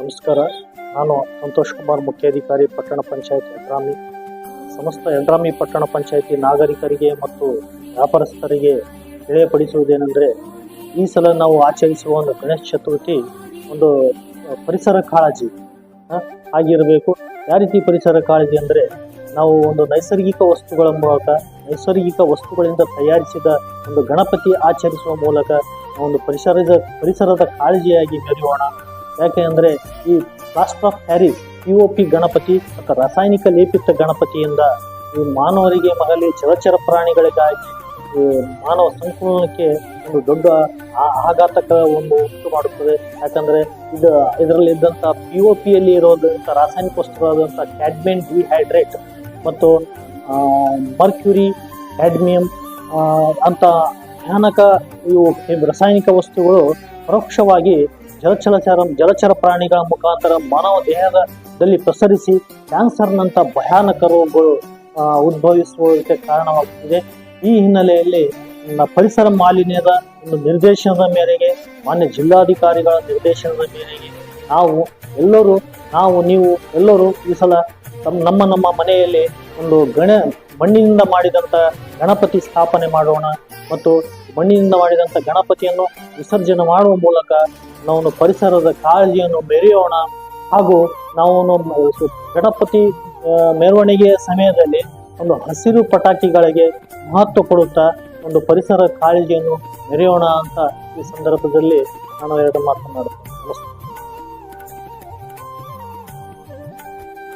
ನಮಸ್ಕಾರ. ನಾನು ಸಂತೋಷ್ ಕುಮಾರ್, ಮುಖ್ಯಾಧಿಕಾರಿ, ಪಟ್ಟಣ ಪಂಚಾಯತ್ ಯಡ್ರಾಮಿ ಸಮಸ್ತ ಯಡ್ರಾಮಿ ಪಟ್ಟಣ ಪಂಚಾಯತಿ ನಾಗರಿಕರಿಗೆ ಮತ್ತು ವ್ಯಾಪಾರಸ್ಥರಿಗೆ ತಿಳಿಯಪಡಿಸುವುದೇನೆಂದರೆ, ಈ ಸಲ ನಾವು ಆಚರಿಸುವ ಒಂದು ಗಣೇಶ ಚತುರ್ಥಿ ಒಂದು ಪರಿಸರ ಕಾಳಜಿ ಆಗಿರಬೇಕು. ಯಾವ ರೀತಿ ಪರಿಸರ ಕಾಳಜಿ ಅಂದರೆ, ನಾವು ಒಂದು ನೈಸರ್ಗಿಕ ವಸ್ತುಗಳ ಮೂಲಕ, ನೈಸರ್ಗಿಕ ವಸ್ತುಗಳಿಂದ ತಯಾರಿಸಿದ ಒಂದು ಗಣಪತಿ ಆಚರಿಸುವ ಮೂಲಕ ಒಂದು ಪರಿಸರದ ಪರಿಸರದ ಕಾಳಜಿಯಾಗಿ ಮೆರೆಯೋಣ. ಯಾಕೆ ಅಂದರೆ ಈ plaster of Paris P O P Ganapati ಮತ್ತು ರಾಸಾಯನಿಕ ಲೇಪಿತ ಗಣಪತಿಯಿಂದ ಈ ಮಾನವರಿಗೆ, ಮಗಲಿ ಚಲಚರ ಪ್ರಾಣಿಗಳಿಗಾಗಿ ಮಾನವ ಸಂಕುಲನಕ್ಕೆ ಒಂದು ದೊಡ್ಡ ಆಘಾತಕ ಒಂದು ಉಂಟು ಮಾಡುತ್ತದೆ. ಯಾಕಂದರೆ ಇದು ಇದರಲ್ಲಿ ಇದ್ದಂಥ ಪಿ ಒ ಪಿಯಲ್ಲಿ ಇರೋದಂಥ ರಾಸಾಯನಿಕ ವಸ್ತುಗಳಾದಂಥ ಕ್ಯಾಡ್ಮಿಯನ್ ಡಿಹೈಡ್ರೇಟ್ ಮತ್ತು ಮರ್ಕ್ಯುರಿ, ಕ್ಯಾಡ್ಮಿಯಂ ಅಂತ ಭಯಾನಕ ಇವು ರಾಸಾಯನಿಕ ವಸ್ತುಗಳು ಪರೋಕ್ಷವಾಗಿ ಜಲಚರಚರ ಜಲಚರ ಪ್ರಾಣಿಗಳ ಮುಖಾಂತರ ಮಾನವ ದೇಹದಲ್ಲಿ ಪ್ರಸರಿಸಿ ಕ್ಯಾನ್ಸರ್ನಂಥ ಭಯಾನಕ ರೋಗಗಳು ಉದ್ಭವಿಸುವುದಕ್ಕೆ ಕಾರಣವಾಗುತ್ತಿದೆ. ಈ ಹಿನ್ನೆಲೆಯಲ್ಲಿ ಪರಿಸರ ಮಾಲಿನ್ಯದ ಒಂದು ನಿರ್ದೇಶನದ ಮೇರೆಗೆ, ಮಾನ್ಯ ಜಿಲ್ಲಾಧಿಕಾರಿಗಳ ನಿರ್ದೇಶನದ ಮೇರೆಗೆ ನಾವು ಎಲ್ಲರೂ, ನಾವು, ನೀವು ಎಲ್ಲರೂ ಈ ಸಲ ನಮ್ಮ ನಮ್ಮ ಮನೆಯಲ್ಲಿ ಒಂದು ಗಣ ಮಣ್ಣಿನಿಂದ ಮಾಡಿದಂಥ ಗಣಪತಿ ಸ್ಥಾಪನೆ ಮಾಡೋಣ ಮತ್ತು ಮಣ್ಣಿನಿಂದ ಮಾಡಿದಂಥ ಗಣಪತಿಯನ್ನು ವಿಸರ್ಜನೆ ಮಾಡುವ ಮೂಲಕ ನಾವು ಪರಿಸರದ ಕಾಳಜಿಯನ್ನು ಮೆರೆಯೋಣ. ಹಾಗೂ ನಾವು ಗಣಪತಿ ಮೆರವಣಿಗೆಯ ಸಮಯದಲ್ಲಿ ಒಂದು ಹಸಿರು ಪಟಾಕಿಗಳಿಗೆ ಮಹತ್ವ ಕೊಡುತ್ತಾ ಒಂದು ಪರಿಸರ ಕಾಳಜಿಯನ್ನು ಮೆರೆಯೋಣ ಅಂತ ಈ ಸಂದರ್ಭದಲ್ಲಿ ನಾನು ಎರಡು ಮಾತನಾಡುತ್ತೇನೆ